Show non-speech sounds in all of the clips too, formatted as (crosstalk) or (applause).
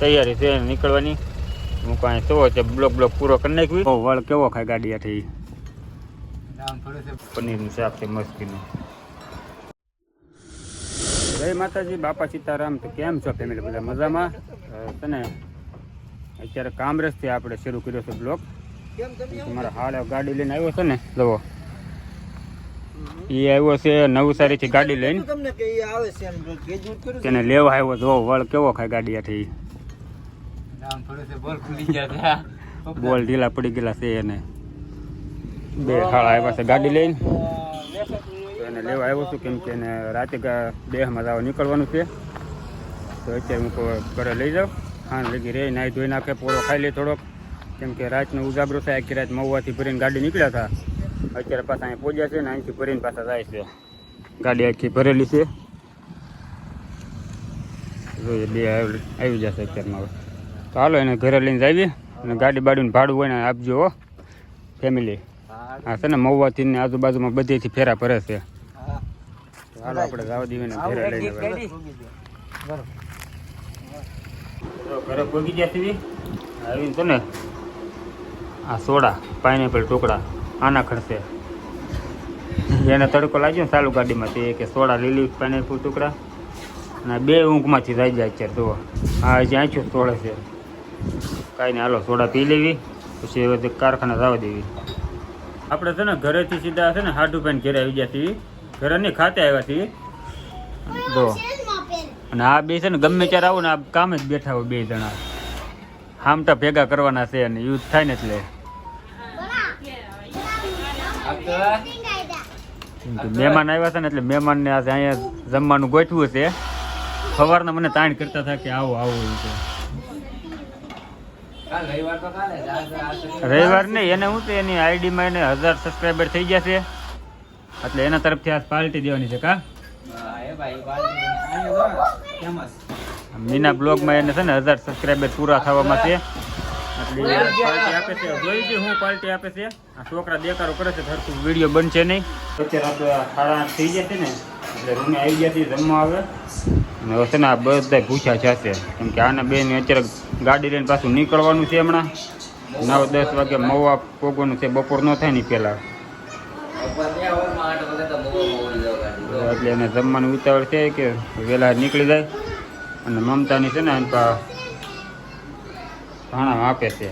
તૈયારી છે નીકળવાની. હું કાંઈ તો છે બ્લોક બ્લોક પૂરો કરી નાખ્યું. બહુ વળ કેવો ખાય ગાડી આથી પનીરનું શાક છે મસ્તીનું. જય માતાજી બાપા સીતારામ. તો કેમ છો ફેમિલી બધા? મજામાં? તને છે ને? અત્યારે કામરેજથી આપણે શરૂ કર્યો છે બ્લોક. તમારા હાલ ગાડી લઈને આવ્યો છે ને? જવો એ આવ્યો છે નવસારીથી ગાડી લઈને. તમને કે ઈ આવે છે એમ ગ્રેજ્યુએટ કર્યું છે. તેને લેવા આવ્યો જો વળ કેવો ખાય ગાડી આથી (laughs) બોલ ઢીલા પડી ગયેલા છે એને. બે હાળ આવ્યા છે ગાડી લઈને. એને લેવા આવ્યો છું કેમ કે એને રાતે દેહમાં જવા નીકળવાનું છે. તો અત્યારે હું ઘરે લઈ જાઉં. ખાંડ લગી રે નાહી ધોઈ નાખે પોરો ખાઈ લે થોડોક. કેમ કે રાતનો ઉજાગરો થાય આખી રાત મહુવાથી ભરીને ગાડી નીકળ્યા હતા. અત્યારે પાછા અહીં પહોંચ્યા છે ને અહીંથી ભરીને પાછા જાય છે. ગાડી આખી ભરેલી છે. જોઈએ બે આવી આવી જશે અત્યારમાં હવે તો હાલો એને ઘરે લઈને જઈએ અને ગાડી બાડીનું ભાડું હોય ને આપજો હો ફેમિલી હા છે ને મહુવાથી ને આજુબાજુમાં બધેથી ફેરા ભરે છે. ચાલો આપણે જવા દઈએ ને ઘરે લઈને તો છે ને આ સોડા પાઇનેપલ ટુકડા આના ખર્ચે એને તડકો લાગ્યો ચાલુ ગાડીમાં તે સોડા લીલી પાઇનેપલ ટુકડા અને બે ઊંઘમાંથી જાય જાય અત્યારે, જુઓ. હા હજી આંખ્યું તોડે છે. કાંઈ નહીં, હાલો, સોડા પી લેવી. પછી હવે કારખાના જવા દેવી. આપણે છે ને, ઘરેથી સીધા છે ને, હાડું પેન ઘેરે આવી ગયા છીએ. ઘરે નહીં ખાતે આવ્યા છીએ. જો. અને આ બે છે ને, ગમે ત્યારે આવું ને, આ કામે જ બેઠા હોય બે જણા. હામટા ભેગા કરવાના છે અને યુદ્ધ થાય ને એટલે. મહેમાન આવ્યા છે ને, એટલે મહેમાનને આજે અહીંયા જમવાનું ગોઠવું છે. સવારના મને તાણ કરતા હતા કે આવો આવો એવું રવિવાર તો નહીં એને શું છે એની આઈડીમાં એને હજાર સબસ્ક્રાઈબર થઈ ગયા છે. એટલે એના તરફથી આ પાર્ટી દેવાની છે કા? હા. મીના બ્લોગમાં એને છે ને હજાર સબસ્ક્રાઈબર પૂરા થવામાં છે. એટલે પાર્ટી આપે છે. જોઈ છે હું પાર્ટી આપે છે. આ છોકરા દેકારો કરે છે સરખું વીડિયો બનશે નહીં. અત્યારે આપણે સાડા થઈ ગયા છે ને એટલે રૂમે આવી ગયા છે જમવા આવે. અને આ બધા ભૂખ્યા જશે. કેમ કે આના બેન અત્યારે ગાડી લઈને પાછું નીકળવાનું છે હમણાં. નવ, દસ વાગે મવા પોગવાનું છે, બપોર ન થાય ને પહેલાં. એટલે એને જમવાનું ઉતાવળ છે કે વહેલા નીકળી જાય. અને મમતાની છે ને પા ભાણા આપે છે.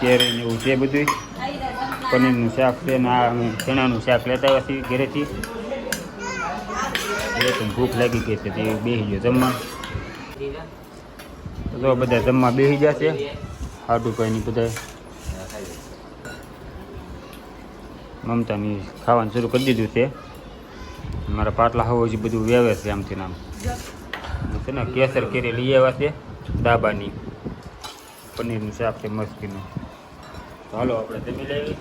કેરી ને એવું છે બધું પનીરનું શાક છે ને આ ચણાનું શાક લેતા આવ્યા છીએ ઘરેથી. ભૂખ લાગી ગઈ છે, તે બેસી ગયો જમવા. તો જો બધા જમવા બેસી ગયા છે. નહીં બધા મમતાની ખાવાનું શરૂ કરી દીધું છે. મારા પાટલા હવે હજી બધું વેવે છે આમથી નામ છે ને કેસર કેરી લઈ આવ્યા છે ધાબાની. પનીરનું શાક છે મસ્તીનું. તો હાલો આપણે જમી લેવી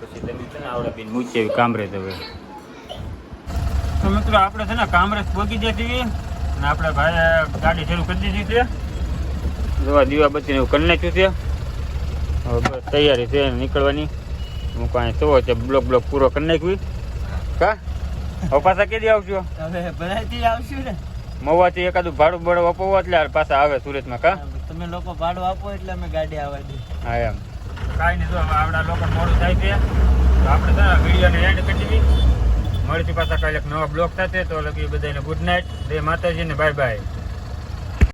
પછી જમી છે ને આવડે પીને મૂકી કામરેજ હવે. તો મિત્રો આપણે છે ને કામરેજ પહોંચી છીએ. અને આપણે ભાઈ ગાડી શરૂ કરી દીધી છે. જોવા દીવા બચીને એવું કરી નાખ્યું છે. હવે બસ તૈયારી છે નીકળવાની. હું કાંઈ તો છે બ્લોક બ્લોક પૂરો કરી નાખ્યું. કા? હવે પાછા કેદી આવજો હવે બધાથી આવશું ને. મવાથી એકાદું ભાડું ભાડું અપાવો એટલે પાછા આવે સુરતમાં કા? તમે લોકો ભાડું આપો એટલે અમે ગાડી આવવા દઈએ. હા એમ. કાંઈ નહીં જો આવડા લોકો મોડું થાય છે. તો આપણે છે ને વિડીયોને એન્ડ કરી દીધી મળીશું પાછા કાલે નવા બ્લોક સાથે. તો લગી બધાને ગુડ નાઇટ. જય માતાજી ને બાય બાય.